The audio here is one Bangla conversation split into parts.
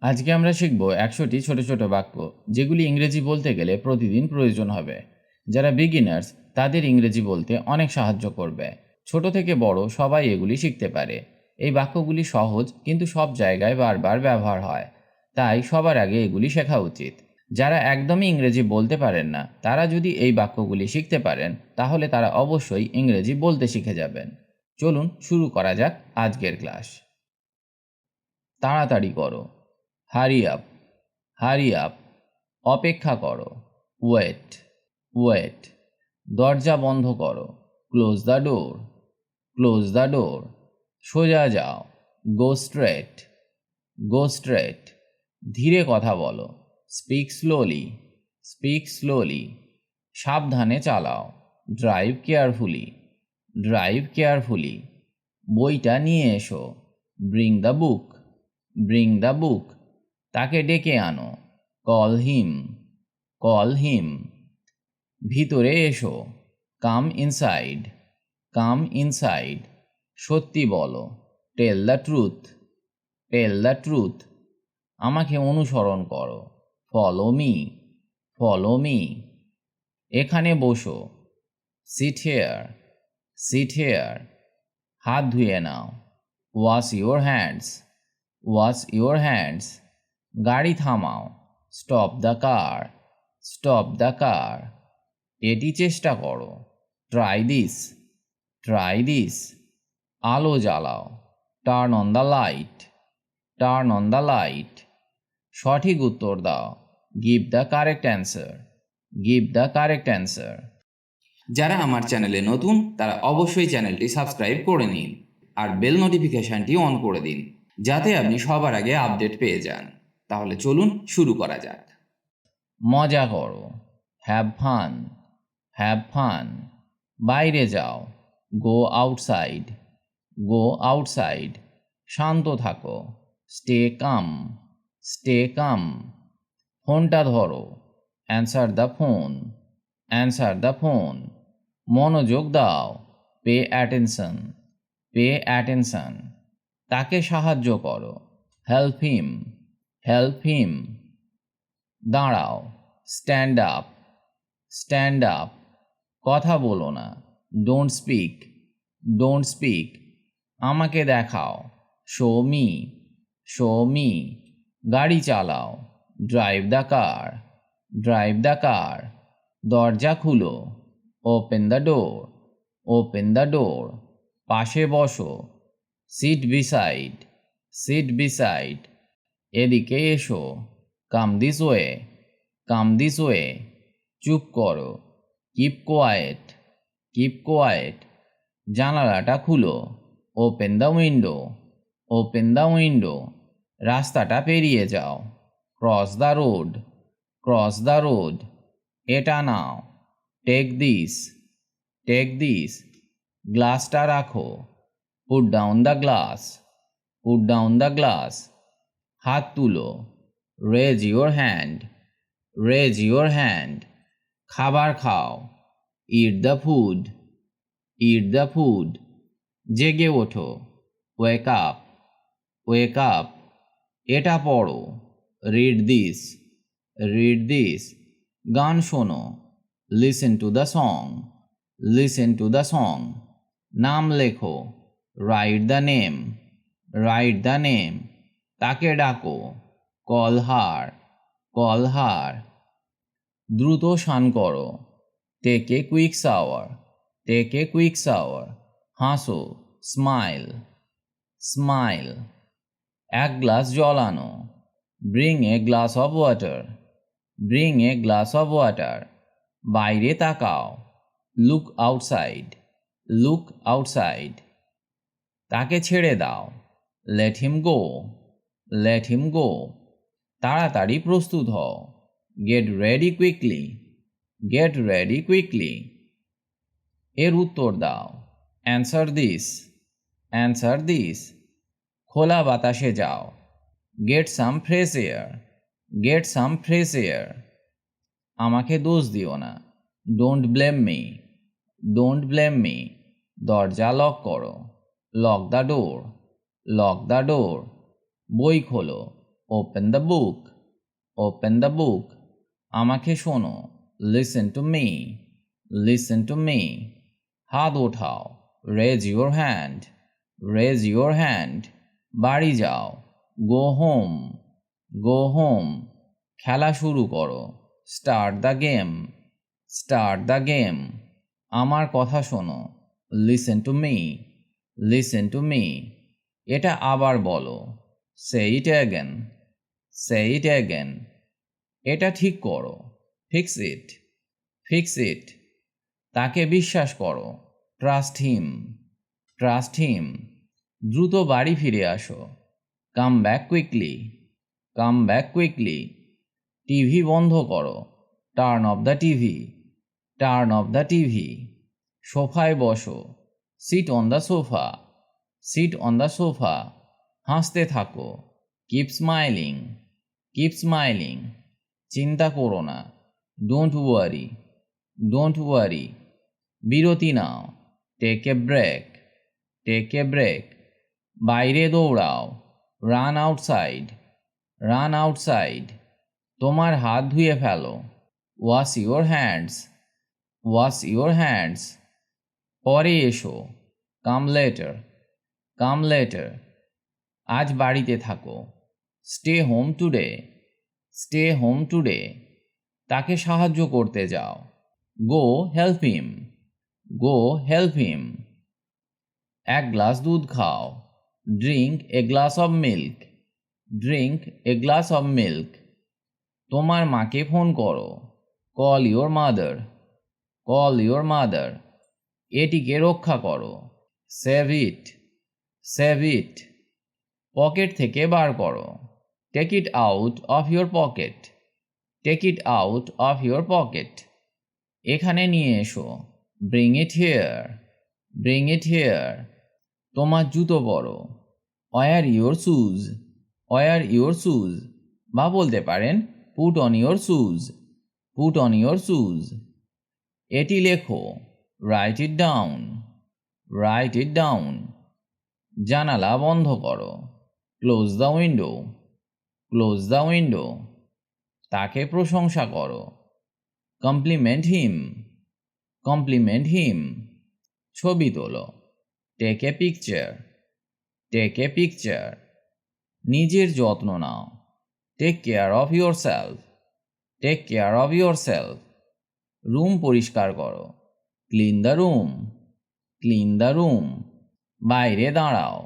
আজকে আমরা শিখব একশোটি ছোট ছোট বাক্য, যেগুলি ইংরেজি বলতে গেলে প্রতিদিন প্রয়োজন হবে। যারা বিগিনার্স তাদের ইংরেজি বলতে অনেক সাহায্য করবে। ছোট থেকে বড় সবাই এগুলি শিখতে পারে। এই বাক্যগুলি সহজ, কিন্তু সব জায়গায় বারবার ব্যবহার হয়। তাই সবার আগে এগুলি শেখা উচিত। যারা একদমই ইংরেজি বলতে পারেন না, তারা যদি এই বাক্যগুলি শিখতে পারেন, তাহলে তারা অবশ্যই ইংরেজি বলতে শিখে যাবেন। চলুন শুরু করা যাক আজকের ক্লাস। তাড়াতাড়ি করো। হারি আপ হারি আপ অপেক্ষা করো। ওয়েট ওয়েট দরজা বন্ধ করো। Close the door close the door সোজা যাও। গো স্ট্রেট গো স্ট্রেট ধীরে কথা বলো। স্পিক স্লোলি স্পিক স্লোলি সাবধানে চালাও। ড্রাইভ কেয়ারফুলি ড্রাইভ কেয়ারফুলি বইটা নিয়ে এসো। Bring the book bring the book তাকে ডেকে আনো। Call him call him. ভিতরে এসো। Come inside come inside. সত্যি বলো, tell the truth, tell the truth. আমাকে অনুসরণ করো। Follow me follow me. এখানে বসো। Sit here sit here. হাত ধুয়ে নাও। Wash your hands, wash your hands. গাড়ি থামাও। Stop the car stop the car এটি চেষ্টা করো। ট্রাই দিস ট্রাই দিস আলো জ্বালাও। Turn on the light turn on the light সঠিক উত্তর দাও। Give the correct answer give the correct answer যারা আমার চ্যানেলে নতুন, তারা অবশ্যই চ্যানেলটি সাবস্ক্রাইব করে নিন। আর বেল নোটিফিকেশানটি অন করে দিন, যাতে আপনি সবার আগে আপডেট পেয়ে যান। তাহলে চলুন শুরু করা যাক। মজা করো। হ্যাভ ফান হ্যাভ ফান বাইরে যাও। গো আউটসাইড গো আউটসাইড শান্ত থাকো। স্টে কাম স্টে কাম ফোনটা ধরো। Answer the phone answer the phone মনোযোগ দাও। পে অ্যাটেনশন পে অ্যাটেনশন তাকে সাহায্য করো। হেল্প হিম হেল্প হিম দাঁড়াও. স্ট্যান্ড আপ স্ট্যান্ড আপ কথা বলো না। ডোন্ট স্পিক ডোন্ট স্পিক আমাকে দেখাও। শো মি শো মি গাড়ি চালাও। Drive the car drive the car দরজা খুলো। Open the door open the door পাশে বসো। সিট বিসাইড সিট বিসাইড এদিকে এসো come this way come this way, চুপ করো, কিপ কোয়াইট কিপ কোয়াইট জানালাটা খুলো, open the window, open the window, রাস্তাটা পেরিয়ে যাও, cross the road, cross the road, এটা নাও, টেক দিস টেক দিস, গ্লাসটা রাখো, put down the glass, put down the glass হাত তুলো। Raise your hand raise your hand খাবার খাও। Eat the food eat the food জেগে ওঠো। ওয়েক আপ ওয়েক আপ এটা পড়ো। রিড দিস রিড দিস গান শোনো। Listen to the song listen to the song নাম লেখো। Write the name write the name তাকে ডাকো, কলহার কলহার। দ্রুত শান করো take a quick shower take quick shower হাসো স্মাইল স্মাইল এক গ্লাস জল আনো bring a glass of water bring a glass of water বাইরে তাকাও লুক আউটসাইড লুক আউটসাইড তাকে ছেড়ে দাও let him go let him গো তাড়াতাড়ি প্রস্তুত হও। Get ready quickly get ready quickly এর উত্তর দাও। অ্যান্সার দিস অ্যান্সার দিস খোলা বাতাসে যাও। Get some fresh air get some fresh air আমাকে দোষ দিও না। Don't blame me don't blame me দরজা লক করো। Lock the door lock the door বই খোলো। Open the book open the book আমাকে শোনো। Listen to me listen to me হাত ওঠাও। Raise your hand raise your hand বাড়ি যাও। গো হোম গো হোম খেলা শুরু করো। Start the game start the game আমার কথা শোনো। Listen to me listen to me এটা আবার বলো। সে it again say it again এটা ঠিক করো। ফিক্স ইট ফিক্স ইট তাকে বিশ্বাস করো। ট্রাস্ট হিম ট্রাস্ট হিম দ্রুত বাড়ি ফিরে আসো। Come back quickly come back quickly TV বন্ধ করো। Turn off the TV. Turn off the TV. সোফায় বসো। Sit on the sofa sit on the sofa হাসতে থাকো। কিপ স্মাইলিং কিপ স্মাইলিং চিন্তা করো না। ডোন্ট ওয়ারি ডোন্ট ওয়ারি বিরতি নাও। Take a break take a break বাইরে দৌড়াও। রান আউটসাইড রান আউটসাইড তোমার হাত ধুয়ে ফেলো। Wash your hands wash your hands পরে এসো। কাম লেটার কাম লেটার আজ বাড়িতে থাকো। Stay home today stay home today তাকে সাহায্য করতে যাও। গো হেল্প হিম গো হেল্প হিম এক গ্লাস দুধ খাও। Drink a glass of milk drink a glass of milk তোমার মাকে ফোন করো। Call your mother call your mother এটিকে রক্ষা করো। Save it save it pocket থেকে বার করো। Take it out of your pocket take it out of your pocket এখানে নিয়ে এসো। Bring it here bring it here তোমার জুতো পরো। Wear your shoes wear your shoes বা বলতে পারেন put on your shoes put on your shoes এটি লেখো। Write it down write it down জানালা বন্ধ করো। Close the window close the window তাকে প্রশংসা করো। কমপ্লিমেন্ট হিম কমপ্লিমেন্ট হিম ছবি তোলো। Take a picture take a picture নিজের যত্ন নাও। Take care of yourself take care of yourself room পরিষ্কার করো। Clean the room clean the room বাইরে দাঁড়াও।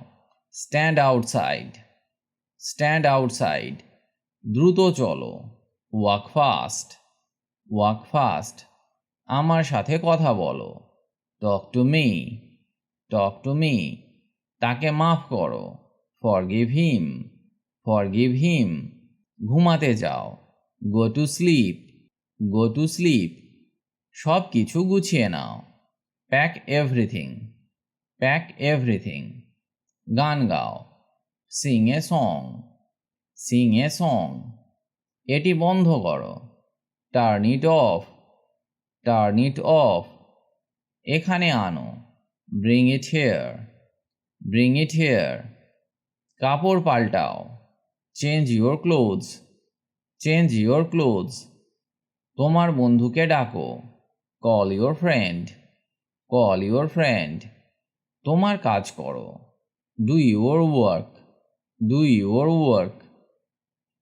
স্ট্যান্ড আউটসাইড স্ট্যান্ড আউটসাইড দ্রুত চলো ওয়াক ফাস্ট ওয়াক ফাস্ট আমার সাথে কথা বলো talk to me talk to me তাকে মাফ করো ফরগিভ হিম ফরগিভ হিম ঘুমাতে যাও go to sleep go to sleep সব কিছু গুছিয়ে নাও প্যাক এভরিথিং প্যাক এভরিথিং গান গাও sing a song, sing a song, এটি বন্ধ করো। Turn it off turn it off এখানে আনো। Bring it here bring it here কাপড় পাল্টাও। Change your clothes change your clothes তোমার বন্ধুকে ডাকো। Call your friend call your friend তোমার কাজ করো। Do your work do your work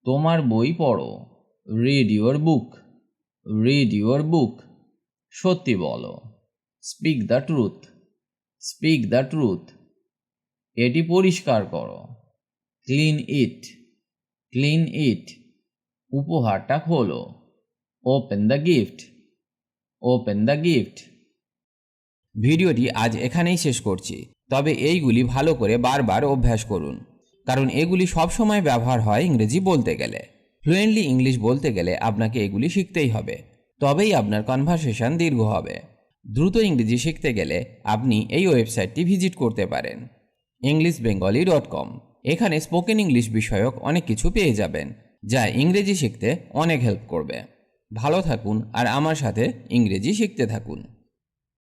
তোমার বই পড়ো। Read your book read your book সত্যি বলো। Speak the truth speak the truth এটি পরিষ্কার করো। ক্লিন ইট ক্লিন ইট উপহারটা খোলো। Open the gift open the gift ভিডিওটি আজ এখানেই শেষ করছি। তবে এইগুলি ভালো করে বারবার অভ্যাস করুন। কারণ এগুলি সবসময় ব্যবহার হয় ইংরেজি বলতে গেলে। ফ্লুয়েন্টলি ইংলিশ বলতে গেলে আপনাকে এগুলি শিখতেই হবে। তবেই আপনার কনভারসেশন দীর্ঘ হবে। দ্রুত ইংরেজি শিখতে গেলে আপনি এই ওয়েবসাইটটি ভিজিট করতে পারেন। ইংলিশ বেঙ্গলি ডট কম এখানে স্পোকেন ইংলিশ বিষয়ক অনেক কিছু পেয়ে যাবেন, যা ইংরেজি শিখতে অনেক হেল্প করবে। ভালো থাকুন আর আমার সাথে ইংরেজি শিখতে থাকুন।